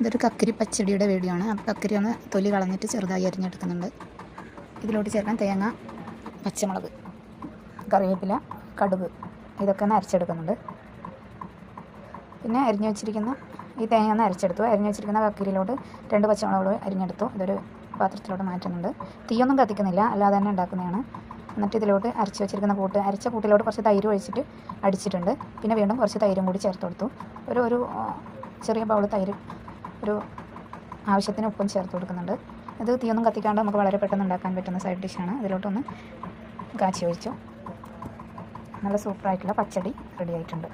ഇതൊരു കക്കരി പച്ചടിയുടെ വീഡിയോ ആണ് കക്കരി ഒന്ന് തൊലി കളഞ്ഞിട്ട് ചെറുതായി അരിഞ്ഞെടുക്കുന്നുണ്ട്. ഇതിലോട്ട് ചേർക്കാൻ തേങ്ങ പച്ചമുളക് കറിവേപ്പില കടുക് ഇതൊക്കെ ഒന്ന് അരച്ചെടുക്കുന്നുണ്ട്. പിന്നെ അരിഞ്ഞു വെച്ചിരിക്കുന്ന ഈ തേങ്ങ ഒന്ന് അരച്ചെടുത്തു. അരിഞ്ഞു വെച്ചിരിക്കുന്ന കക്കരിയിലോട്ട് രണ്ട് പച്ചമുളക് അരിഞ്ഞെടുത്തു. ഇതൊരു പാത്രത്തിലോട്ട് മാറ്റുന്നുണ്ട്. തീയൊന്നും കത്തിക്കുന്നില്ല. അല്ലാതെ തന്നെ ഉണ്ടാക്കുന്നതാണ്. എന്നിട്ട് ഇതിലോട്ട് അരച്ച് വെച്ചിരിക്കുന്ന കൂട്ട് അരച്ച കൂട്ടിലോട്ട് കുറച്ച് തൈര് ഒഴിച്ചിട്ട് അടിച്ചിട്ടുണ്ട്. പിന്നെ വീണ്ടും കുറച്ച് തൈരും കൂടി ചേർത്ത് കൊടുത്തു. ഒരു ഒരു ചെറിയ ബൗൾ തൈര് ഒരു ആവശ്യത്തിന് ഉപ്പും ചേർത്ത് കൊടുക്കുന്നുണ്ട്. ഇത് തീയൊന്നും കത്തിക്കാണ്ട് നമുക്ക് വളരെ പെട്ടെന്ന് ഉണ്ടാക്കാൻ പറ്റുന്ന സൈഡ് ഡിഷാണ് ഇതിലോട്ടൊന്ന് കാച്ചി ഒഴിച്ചു. നല്ല സൂപ്പറായിട്ടുള്ള പച്ചടി റെഡി ആയിട്ടുണ്ട്.